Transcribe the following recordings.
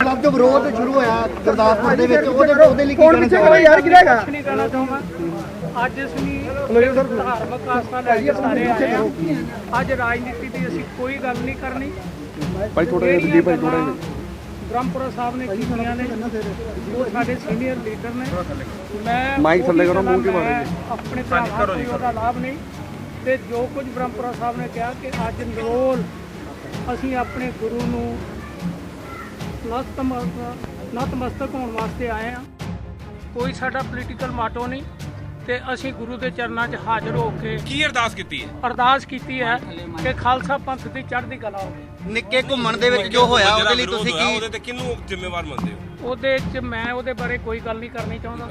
Club ਜੋ ਵਿਰੋਧ ਸ਼ੁਰੂ ਹੋਇਆ ਗੁਰਦਾਸਪੁਰ ਦੇ ਵਿੱਚ ਉਹਦੇ ਉਹਦੇ ਲਈ ਕੀ ਕੌਣ ਕਹਿਣਾ ਪਿੱਛੇ ਚਾਹੋਗੇ? ਕਰੋ ਯਾਰ ਕਿਹਦਾ ਹੈਗਾ ਕੁਛ ਨਹੀਂ ਕਹਿਣਾ ਚਾਹੁੰਦਾ। ਅੱਜ ਅਸੀਂ ਧਾਰਮਿਕ ਆਸਥਾ ਲੈ ਕੇ ਸਾਰੇ ਆਏ ਹਾਂ। ਅੱਜ ਰਾਜਨੀਤੀ ਦੀ ਅਸੀਂ ਕੋਈ ਗੱਲ ਨਹੀਂ ਕਰਨੀ। ਭਾਈ ਥੋੜਾ ਜਿਹਾ ਭਾਈ ਥੋੜਾ ਬ੍ਰਹਮਪੁਰਾ ਸਾਹਿਬ ਨੇ ਕੀਤੀਆਂ ਨੇ ਉਹ ਸਾਡੇ ਸੀਨੀਅਰ ਲੀਡਰ ਨੇ। ਮੈਂ ਮਾਈਕ ਥੱਲੇ ਕਰੋ ਮੂੰਹ ਕੀ ਆਪਣੇ ਭਰਾਵਾਂ ਕੋਈ ਉਹਦਾ ਲਾਭ ਨਹੀਂ। ਤੇ ਜੋ ਕੁਝ ਬ੍ਰਹਮਪੁਰਾ ਸਾਹਿਬ ਨੇ ਕਿਹਾ ਕਿ ਅੱਜ ਨਰੋਲ ਅਸੀਂ ਆਪਣੇ ਗੁਰੂ ਨੂੰ ਨਤਮਸਤਕ ਹੋਣ ਵਾਸਤੇ ਆਏ ਆ ਕੋਈ ਸਾਡਾ ਪੋਲੀਟੀਕਲ ਮਾਟੋ ਨਹੀਂ। ਤੇ ਅਸੀਂ ਗੁਰੂ ਦੇ ਚਰਨਾਂ 'ਚ ਹਾਜ਼ਰ ਹੋ ਕੇ ਕੀ ਅਰਦਾਸ ਕੀਤੀ ਹੈ? ਅਰਦਾਸ ਕੀਤੀ ਹੈ ਕਿ ਖਾਲਸਾ ਪੰਥ ਦੀ ਚੜ੍ਹਦੀ ਕਲਾ ਹੋਵੇ। ਨਿੱਕੇ ਘੁੰਮਣ ਦੇ ਵਿੱਚ ਜੋ ਹੋਇਆ ਉਹਦੇ ਲਈ ਤੁਸੀਂ ਕੀ ਉਹਦੇ ਤੇ ਕਿਹਨੂੰ ਜ਼ਿੰਮੇਵਾਰ ਮੰਨਦੇ ਹੋ? ਉਹਦੇ 'ਚ ਮੈਂ ਉਹਦੇ ਬਾਰੇ ਕੋਈ ਗੱਲ ਨਹੀਂ ਕਰਨੀ ਚਾਹੁੰਦਾ।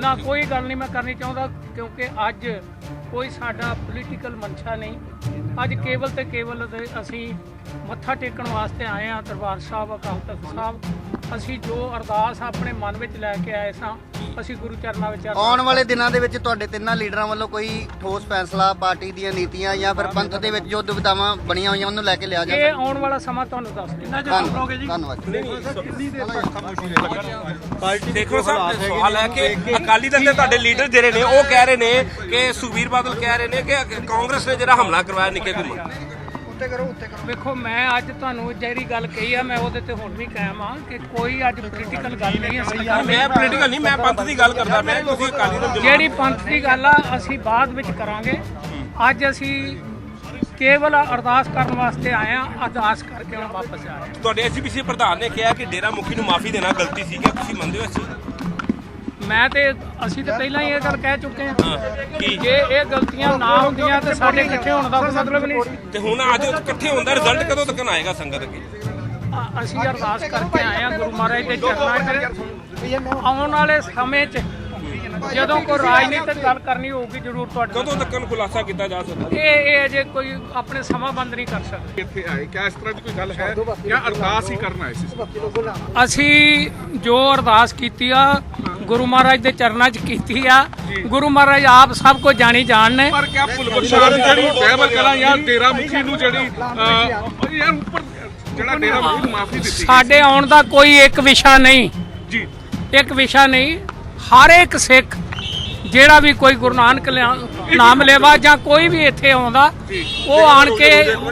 ਨਾ ਕੋਈ ਗੱਲ ਨਹੀਂ ਮੈਂ ਕਰਨੀ ਚਾਹੁੰਦਾ ਕਿਉਂਕਿ ਅੱਜ ਕੋਈ ਸਾਡਾ ਪੋਲੀਟੀਕਲ ਮਨਸ਼ਾ ਨਹੀਂ। ਅੱਜ ਕੇਵਲ ਤੇ ਕੇਵਲ ਅਸੀਂ ਮੱਥਾ ਟੇਕਣ ਵਾਸਤੇ ਆਏ ਆ ਦਰਬਾਰ ਸਾਹਿਬ ਅਕਾਲ ਤਖਤ ਸਾਹਿਬ। ਅਸੀਂ ਜੋ ਅਰਦਾਸ ਆਪਣੇ ਮਨ ਵਿੱਚ ਲੈ ਕੇ ਆਏ ਸਾਂ ਅਸੀਂ ਗੁਰੂ ਚਰਨਾਂ ਵਿੱਚ ਅਰਦਾਸ ਆਉਣ ਵਾਲੇ ਦਿਨਾਂ ਦੇ ਵਿੱਚ ਤੁਹਾਡੇ ਤਿੰਨਾਂ ਲੀਡਰਾਂ ਵੱਲੋਂ ਕੋਈ ਠੋਸ ਫੈਸਲਾ ਪਾਰਟੀ ਦੀਆਂ ਨੀਤੀਆਂ ਜਾਂ ਫਿਰ ਪੰਥ ਦੇ ਵਿੱਚ ਜੋ ਦੁਵਿਧਾਵਾਂ ਬਣੀਆਂ ਹੋਈਆਂ ਉਹਨੂੰ ਲੈ ਕੇ ਲਿਆ ਜਾ ਇਹ ਆਉਣ ਵਾਲਾ ਸਮਾਂ ਤੁਹਾਨੂੰ ਦੱਸ ਦਿੰਦਾ ਧੰਨਵਾਦ ਧੰਨਵਾਦ ਦੇਖੋ ਸਾਹਿਬ ਸਵਾਲ ਹੈ ਕਿ ਅਕਾਲੀ ਦਲ ਦੇ ਤੁਹਾਡੇ ਲੀਡਰ ਜਿਹੜੇ ਨੇ ਉਹ ਕਹਿ ਰਹੇ ਨੇ ਕਿ ਸੁਖਬੀਰ ਬਾਦਲ ਕਹਿ ਰਹੇ ਨੇ ਕਿ ਕਾਂਗਰਸ ਨੇ ਜਿਹੜਾ ਹਮਲਾ ਕਰਵਾਇਆ ਨਿੱਕੇ ਘੁੰਮਣ ਵੇਖੋ ਮੈਂ ਅੱਜ ਤੁਹਾਨੂੰ ਜਿਹੜੀ ਗੱਲ ਕਹੀ ਆ ਮੈਂ ਉਹਦੇ ਤੇ ਹੁਣ ਵੀ ਕਾਇਮ ਆ ਕਿ ਕੋਈ ਅੱਜ ਪੋਲੀਟੀਕਲ ਗੱਲ ਨਹੀਂ ਹੈ ਸਰਕਾਰ ਮੈਂ ਪੋਲੀਟੀਕਲ ਨਹੀਂ ਮੈਂ ਪੰਥ ਦੀ ਗੱਲ ਕਰਦਾ ਮੈਂ ਤੁਸੀਂ ਅਕਾਲੀ ਦਲ ਜਿਹੜੀ ਪੰਥ ਦੀ ਗੱਲ ਆ ਅਸੀਂ ਬਾਅਦ ਵਿੱਚ ਕਰਾਂਗੇ। ਅੱਜ ਅਸੀਂ ਕੇਵਲ ਅਰਦਾਸ ਕਰਨ ਵਾਸਤੇ ਆਏ ਆ ਅਰਦਾਸ ਕਰਕੇ ਹੁਣ ਵਾਪਸ ਆ ਰਹੇ ਹਾਂ। ਤੁਹਾਡੇ ਐਸਜੀਪੀਸੀ ਪ੍ਰਧਾਨ ਨੇ ਕਿਹਾ ਕਿ ਡੇਰਾ ਮੁਖੀ ਨੂੰ ਮਾਫੀ ਦੇਣਾ ਗਲਤੀ ਸੀ ਕਿ ਤੁਸੀਂ ਮੰਨਦੇ ਹੋ ਨੂੰ? ਮੈਂ ਤੇ ਅਸੀਂ ਤਾਂ ਪਹਿਲਾਂ ਹੀ ਇਹ ਗੱਲ ਕਹਿ ਚੁੱਕੇ ਹਾਂ। ਕੀ? ਜੇ ਇਹ ਗਲਤੀਆਂ ਨਾ ਹੁੰਦੀਆਂ ਤੇ ਸਾਡੇ ਇਕੱਠੇ ਹੋਣ ਦਾ ਕੋਈ ਮਤਲਬ ਨਹੀਂ ਸੀ। ਤੇ ਹੁਣ ਅੱਜ ਇਕੱਠੇ ਹੋਣ ਦਾ ਰਿਜ਼ਲਟ ਕਦੋਂ ਤੱਕ ਆਏਗਾ ਸੰਗਤ ਅੱਗੇ? ਅ- ਅਸੀਂ ਅਰਦਾਸ ਕਰਕੇ ਆਏ ਆ ਗੁਰੂ ਮਹਾਰਾਜ ਦੇ ਚਰਨਾਂ 'ਚ ਆਉਣ ਵਾਲੇ ਸਮੇਂ 'ਚ ਜਦੋਂ ਕੋਈ ਰਾਜਨੀਤਿਕ ਗੱਲ ਕਰਨੀ ਹੋਊਗੀ ਜ਼ਰੂਰ ਤੁਹਾਡੇ ਨਾਲ ਕਦੋਂ ਤੱਕ ਖੁਲਾਸਾ ਕੀਤਾ ਜਾ ਸਕਦਾ? ਇਹ ਇਹ ਅਜੇ ਕੋਈ ਆਪਣੇ ਸਮਾਂ ਬੰਦ ਨਹੀਂ ਕਰ ਸਕਦੇ। ਇੱਥੇ ਆਏ ਕਿਆ ਇਸ ਤਰ੍ਹਾਂ ਦੀ ਕੋਈ ਗੱਲ ਹੈ? ਜਾਂ ਅਰਦਾਸ ਹੀ ਕਰਨਾ ਹੈ ਸੀ? ਅਸੀਂ ਜੋ ਅਰਦਾਸ ਕੀਤੀ ਆ ਗੁਰੂ ਮਹਾਰਾਜ ਦੇ ਚਰਨਾਂ 'ਚ ਕੀਤੀ ਆ। ਗੁਰੂ ਮਹਾਰਾਜ ਆਪ ਸਭ ਕੁਝ ਜਾਣੀ ਜਾਣ ਨੇ। ਪਰ ਕਿਆ ਭੁੱਲ ਬਖਸ਼ਾਣ ਜਿਹੜੀ ਬਹਿਬਲ ਕਲਾ ਜਾਂ ਡੇਰਾ ਮੁਖੀ ਨੂੰ ਜਿਹੜੀ ਅਹ, ਯਾਰ ਉੱਪਰ ਜਿਹੜਾ ਡੇਰਾ ਮੁਖੀ ਨੂੰ ਮਾਫੀ ਦਿੱਤੀ ਸਾਡੇ ਆਉਣ ਦਾ ਕੋਈ ਇੱਕ ਵਿਸ਼ਾ ਨਹੀਂ। ਜੀ। ਇੱਕ ਵਿਸ਼ਾ ਨਹੀਂ। ਹਰ ਇੱਕ ਸਿੱਖ ਜਿਹੜਾ ਵੀ ਕੋਈ ਗੁਰੂ ਨਾਨਕ ਲਿਆ- ਨਾਮ ਲੈਵਾ ਜਾਂ ਕੋਈ ਵੀ ਇੱਥੇ ਆਉਂਦਾ ਉਹ ਆਣ ਕੇ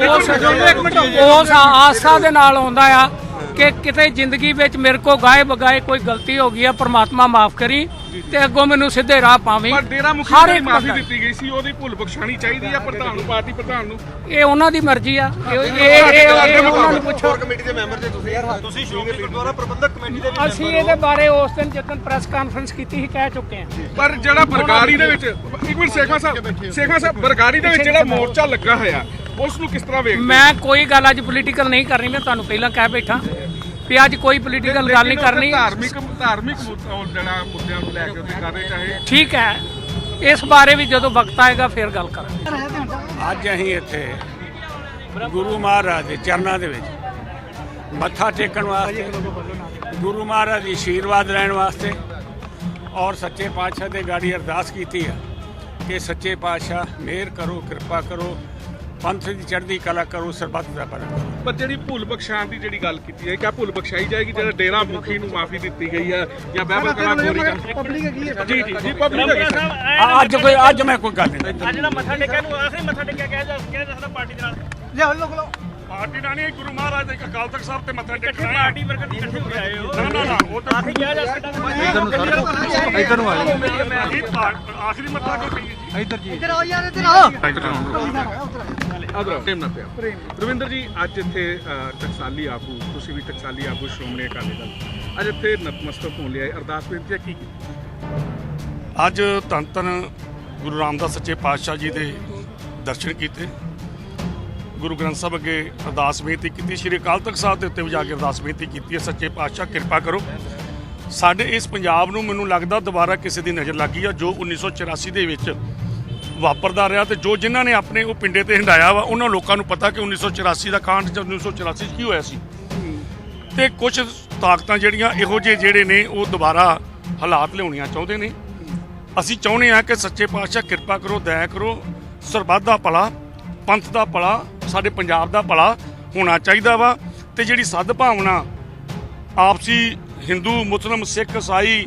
ਉਸ ਉਸ ਆਸਾ ਦੇ ਨਾਲ ਆਉਂਦਾ ਆ। ਕਿ ਕਿਤੇ ਜ਼ਿੰਦਗੀ ਵਿੱਚ ਮੇਰੇ ਕੋ ਗਾਏ ਬਗਾਏ ਕੋਈ ਗਲਤੀ ਹੋ ਗਈ ਹੈ ਪ੍ਰਮਾਤਮਾ ਮਾਫ ਕਰੀ। ਤੇ ਅੱਗੋਂ ਮੈਨੂੰ ਸਿੱਧੇ ਰਾਹ ਪਾਵੀਂ। ਪਰ ਡੇਰਾ ਮੁਖੀ ਹਰ ਨੂੰ ਇੱਕ ਮਾਫੀ। ਦਿੱਤੀ ਗਈ ਸੀ ਉਹਦੀ ਭੁੱਲ ਬਖਸ਼ਾਣੀ ਚਾਹੀਦੀ ਆ ਪ੍ਰਧਾਨ ਨੂੰ ਪਾਰਟੀ ਪ੍ਰਧਾਨ ਨੂੰ। ਇਹ ਉਹਨਾਂ ਦੀ ਮਰਜ਼ੀ ਆ। ਇਹ ਇਹ- ਇਹ ਇਹ ਉਹਨਾਂ ਨੂੰ ਪੁੱਛੋ। ਕਮੇਟੀ ਦੇ ਮੈਂਬਰ ਜੇ ਤੁਸੀਂ ਤੁਸੀਂ ਸ਼੍ਰੋਮਣੀ ਗੁਰਦੁਆਰਾ ਪ੍ਰਬੰਧਕ ਕਮੇਟੀ ਦੇ ਵੀ ਅਸੀਂ ਇਹਦੇ ਬਾਰੇ ਉਸ ਦਿਨ ਜਦੋਂ ਪ੍ਰੈਸ ਕਾਨਫਰੰਸ ਕੀਤੀ ਸੀ ਕਹਿ ਚੁੱਕੇ ਹਾਂ। ਪਰ ਜਿਹੜਾ ਬਰਗਾੜੀ ਦੇ ਵਿੱਚ ਇੱਕ ਮਿੰਟ ਸੇਖਾ ਸਾਹਿਬ ਸੇਖਾ ਸਾਹਿਬ ਬਰਗਾੜੀ ਦੇ ਵਿੱਚ ਜਿਹੜਾ ਮੋਰਚਾ ਲੱਗਾ ਹੋਇਆ ਉਸ ਨੂੰ ਕਿਸ ਤਰ੍ਹਾਂ ਵੇਖਦੇ ਮੈਂ ਕੋਈ ਗੱਲ ਅੱਜ ਪੋਲੀਟੀਕਲ ਨਹੀਂ ਕਰਨੀ ਮੈਂ ਤੁਹਾਨੂੰ ਪਹਿਲਾਂ ਕਹਿ ਬੈਠਾ। ਵੀ ਅੱਜ ਕੋਈ ਪੋਲੀਟੀਕਲ ਗੱਲ ਨਹੀਂ ਕਰਨੀ। ਧਾਰਮਿਕ ਧਾਰਮਿਕ ਜਿਹੜਾ ਮੁੱਦਿਆਂ ਨੂੰ ਲੈ ਕੇ ਉਹਦੇ ਕਰਦੇ ਚਾਹੇ ਠੀਕ ਹੈ। ਇਸ ਬਾਰੇ ਵੀ ਜਦੋਂ ਵਕਤ ਆਏਗਾ ਫਿਰ ਗੱਲ ਕਰਾਂਗੇ। ਅੱਜ ਅਸੀਂ ਇੱਥੇ ਗੁਰੂ ਮਹਾਰਾਜ ਦੇ ਚਰਨਾਂ ਦੇ ਵਿੱਚ ਮੱਥਾ ਟੇਕਣ ਵਾਸਤੇ ਗੁਰੂ ਮਹਾਰਾਜ ਦੀ ਆਸ਼ੀਰਵਾਦ ਲੈਣ ਵਾਸਤੇ ਔਰ ਸੱਚੇ ਪਾਤਸ਼ਾਹ ਦੇ ਗਾੜੀ ਅਰਦਾਸ ਕੀਤੀ ਆ ਕਿ ਸੱਚੇ ਪਾਤਸ਼ਾਹ ਮਿਹਰ ਕਰੋ ਕਿਰਪਾ ਕਰੋ ਪੰਥ ਦੀ ਚੜ੍ਹਦੀ ਕਲਾ ਕਰੋ ਸਰਬੱਤ ਦਾ ਭਲਾ ਕਰੋ ਪਰ ਜਿਹੜੀ ਭੁੱਲ ਬਖਸ਼ਾਣ ਦੀ ਜਿਹੜੀ ਗੱਲ ਕੀਤੀ ਹੈ ਕਿਆ ਭੁੱਲ ਬਖਸ਼ਾਈ ਜਾਏਗੀ ਜਿਹੜਾ ਡੇਰਾ ਮੁਖੀ ਨੂੰ ਮਾਫੀ ਦਿੱਤੀ ਗਈ ਹੈ ਜਾਂ ਬਹਿਬਲ ਕਲਾ ਗੋਰੀ ਪਬਲਿਕ ਹੈਗੀ ਹੈ ਜੀ ਜੀ ਜੀ ਪਬਲਿਕ ਹੈਗੀ ਸਰ। ਆ- ਅੱਜ ਕੋਈ ਅੱਜ ਮੈਂ ਕੋਈ ਗੱਲ ਨਹੀਂ ਅੱਜ ਦਾ ਮੱਥਾ ਟੇਕਿਆ ਨੂੰ ਆਖਰੀ ਮੱਥਾ ਟੇਕਿਆ ਗਿਆ ਜਾਂ ਕਿਹਾ ਜਾ ਸਕਦਾ ਪਾਰਟੀ ਦੇ ਨਾਲ ਲਿਆਓ ਲੋਕ ਲੋ ਪਾਰਟੀ ਨਾਲ ਨਹੀਂ ਗੁਰੂ ਮਹਾਰਾਜ ਦੇ ਅਕਾਲ ਤਖਤ ਸਾਹਿਬ ਤੇ ਮੱਥਾ ਟੇਕਣਾ ਹੈ ਪਾਰਟੀ ਵਰਕਰ ਇਕੱਠੇ ਹੋ ਕੇ ਆਏ ਹੋ ਨਾ ਨਾ ਨਾ ਉਹ ਤਾਂ ਆਖਰੀ ਕਿਹਾ ਜਾ ਸਕਦਾ ਇਧਰ ਨੂੰ ਆਖਰੀ ਮੱਥਾ ਟੇਕੀ ਜੀ ਇੱਧਰ ਆਓ ਯਾਰ ਇੱਧਰ ਆਓ ਅਦਰ ਟਾਈਮ ਨਾ ਪਿਆ ਰਵਿੰਦਰ ਜੀ ਅੱਜ ਇੱਥੇ ਅ, ਟਕਸਾਲੀ ਆਗੂ ਤੁਸੀਂ ਵੀ ਟਕਸਾਲੀ ਆਗੂ ਸ਼੍ਰੋਮਣੀ ਅਕਾਲੀ ਦਲ। ਅੱਜ ਇੱਥੇ ਨਤਮਸਤਕ ਹੋਣ ਲਈ ਅਰਦਾਸ ਬੇਨਤੀ ਕੀ ਅੱਜ ਧੰਨ ਧੰਨ ਗੁਰੂ ਰਾਮਦਾਸ ਸੱਚੇ ਪਾਤਸ਼ਾਹ ਜੀ ਦੇ ਦਰਸ਼ਨ ਕੀਤੇ। ਗੁਰੂ ਗ੍ਰੰਥ ਸਾਹਿਬ ਅੱਗੇ ਅਰਦਾਸ ਬੇਨਤੀ ਕੀਤੀ। ਸ਼੍ਰੀ ਅਕਾਲ ਤਖਤ ਸਾਹਿਬ ਦੇ ਉੱਤੇ ਵੀ ਜਾ ਕੇ ਅਰਦਾਸ ਬੇਨਤੀ ਕੀਤੀ ਹੈ। ਸੱਚੇ ਪਾਤਸ਼ਾਹ ਕਿਰਪਾ ਕਰੋ। ਸਾਡੇ ਇਸ ਪੰਜਾਬ ਨੂੰ ਮੈਨੂੰ ਲੱਗਦਾ ਦੁਬਾਰਾ ਕਿਸੇ ਦੀ ਨਜ਼ਰ ਲੱਗੀ ਆ ਜੋ 1984 ਦੇ ਵਿੱਚ ਵਾਪਰਦਾ ਰਿਹਾ ਤੇ ਜੋ ਜਿਨ੍ਹਾਂ ਨੇ ਆਪਣੇ ਉਹ ਪਿੰਡੇ ਤੇ ਹੰਡਾਇਆ ਵਾ, ਉਹਨਾਂ ਲੋਕਾਂ ਨੂੰ ਪਤਾ ਕਿ 1984 ਦਾ ਕਾਂਡ ਜਾਂ 1984 'ਚ ਕੀ ਹੋਇਆ ਸੀ। ਤੇ ਕੁਝ ਤਾਕਤਾਂ ਜਿਹੜੀਆਂ ਇਹੋ ਜਿਹੇ ਜਿਹੜੇ ਨੇ, ਉਹ ਦੁਬਾਰਾ ਹਾਲਾਤ ਲਿਆਉਣੀਆਂ ਚਾਹੁੰਦੇ ਨੇ। ਅਸੀਂ ਚਾਹੁੰਦੇ ਹਾਂ ਕਿ ਸੱਚੇ ਪਾਤਸ਼ਾਹ ਕਿਰਪਾ ਕਰੋ, ਦਇਆ ਕਰੋ, ਸਰਬੱਤ ਦਾ ਭਲਾ, ਪੰਥ ਦਾ ਭਲਾ, ਸਾਡੇ ਪੰਜਾਬ ਦਾ ਭਲਾ ਹੋਣਾ ਚਾਹੀਦਾ ਵਾ। ਤੇ ਜਿਹੜੀ ਸਦ ਭਾਵਨਾ ਆਪਸੀ ਹਿੰਦੂ, ਮੁਸਲਮ, ਸਿੱਖ, ਈਸਾਈ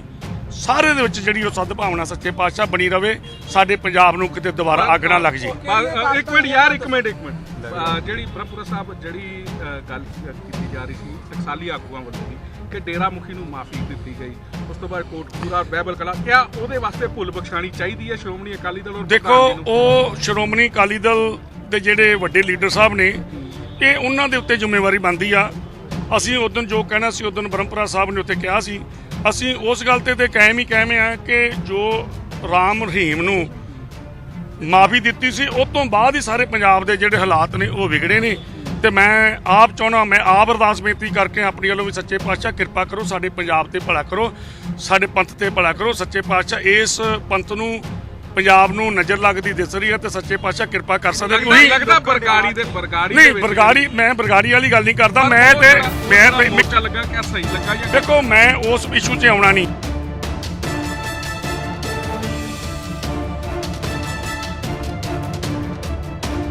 ਸਾਰੇ ਦੇ ਵਿੱਚ ਜਿਹੜੀ ਉਹ ਸਦਭਾਵਨਾ ਸੱਚੇ ਪਾਤਸ਼ਾਹ ਬਣੀ ਰਵੇ ਸਾਡੇ ਪੰਜਾਬ ਨੂੰ ਕਿਤੇ ਦੁਬਾਰਾ ਅੱਗ ਨਾ ਲੱਗ ਜੇ। ਅ, ਇੱਕ ਮਿੰਟ ਯਾਰ ਇੱਕ ਮਿੰਟ ਇੱਕ ਮਿੰਟ। ਅ, ਜਿਹੜੀ ਬ੍ਰਹਮਪੁਰਾ ਸਾਹਿਬ ਜਿਹੜੀ ਅ, ਗੱਲ ਕੀਤੀ ਜਾ ਰਹੀ ਸੀ ਟਕਸਾਲੀ ਆਗੂਆਂ ਵੱਲੋਂ ਵੀ ਕਿ ਡੇਰਾ ਮੁਖੀ ਨੂੰ ਮਾਫੀ ਦਿੱਤੀ ਗਈ ਉਸ ਤੋਂ ਬਾਅਦ ਕੋਟਪੂਰਾ ਬਹਿਬਲ ਕਲਾ ਕਿਆ ਉਹਦੇ ਵਾਸਤੇ ਭੁੱਲ ਬਖਸ਼ਾਣੀ ਚਾਹੀਦੀ ਹੈ ਸ਼੍ਰੋਮਣੀ ਅਕਾਲੀ ਦਲ ਔਰ ਦੇਖੋ ਪ੍ਰਧਾਨ ਜੀ ਨੂੰ? ਉਹ ਸ਼੍ਰੋਮਣੀ ਅਕਾਲੀ ਦਲ ਦੇ ਜਿਹੜੇ ਵੱਡੇ ਲੀਡਰ ਸਾਹਿਬ ਨੇ ਇਹ ਉਹਨਾਂ ਦੇ ਉੱਤੇ ਜ਼ਿੰਮੇਵਾਰੀ ਬਣਦੀ ਆ। ਅਸੀਂ ਉਦੋਂ ਜੋ ਕਹਿਣਾ ਸੀ ਉਦੋਂ ਬ੍ਰਹਮਪੁਰਾ ਸਾਹਿਬ ਨੇ ਉੱਤੇ ਕਿਹਾ ਸੀ ਅਸੀਂ ਉਸ ਗੱਲ ਤੇ ਤੇ ਕਾਇਮ ਹੀ ਕਾਇਮ ਆ ਕਿ ਜੋ ਰਾਮ ਰਹੀਮ ਨੂੰ ਮਾਫੀ ਦਿੱਤੀ ਸੀ ਉਸ ਤੋਂ ਬਾਅਦ ਹੀ ਸਾਰੇ ਪੰਜਾਬ ਦੇ ਜਿਹੜੇ ਹਾਲਾਤ ਨੇ ਉਹ ਵਿਗੜੇ ਨੇ। ਤੇ ਮੈਂ ਆਪ ਚਾਹਣਾ ਮੈਂ ਆਪ ਅਰਦਾਸ ਬੇਨਤੀ ਕਰਕੇ ਆਪਣੀ ਵੱਲੋਂ ਵੀ ਸੱਚੇ ਪਾਤਸ਼ਾਹ ਕਿਰਪਾ ਕਰੋ, ਸਾਡੇ ਪੰਜਾਬ ਤੇ ਭਲਾ ਕਰੋ, ਸਾਡੇ ਪੰਥ ਤੇ ਭਲਾ ਕਰੋ, ਸੱਚੇ ਪਾਤਸ਼ਾਹ ਇਸ ਪੰਥ ਨੂੰ ਪੰਜਾਬ ਨੂੰ ਨਜ਼ਰ ਲੱਗਦੀ ਦਿਸ ਰਹੀ ਹੈ ਤੇ ਸੱਚੇ ਪਾਤਸ਼ਾਹ ਕਿਰਪਾ ਕਰ ਸਕਦੇ ਤੁਸੀਂ ਲੱਗਦਾ ਬਰਗਾੜੀ ਦੇ ਬਰਗਾੜੀ ਨਹੀਂ ਬਰਗਾੜੀ ਮੈਂ ਬਰਗਾੜੀ ਵਾਲੀ ਗੱਲ ਨਹੀਂ ਕਰਦਾ ਮੈਂ ਤੇ ਮੈਂ ਲੱਗਾ ਕਿ ਸਹੀ ਲੱਗਾ ਜਾਂ ਦੇਖੋ ਮੈਂ ਉਸ ਇਸ਼ੂ 'ਤੇ ਆਉਣਾ ਨਹੀਂ।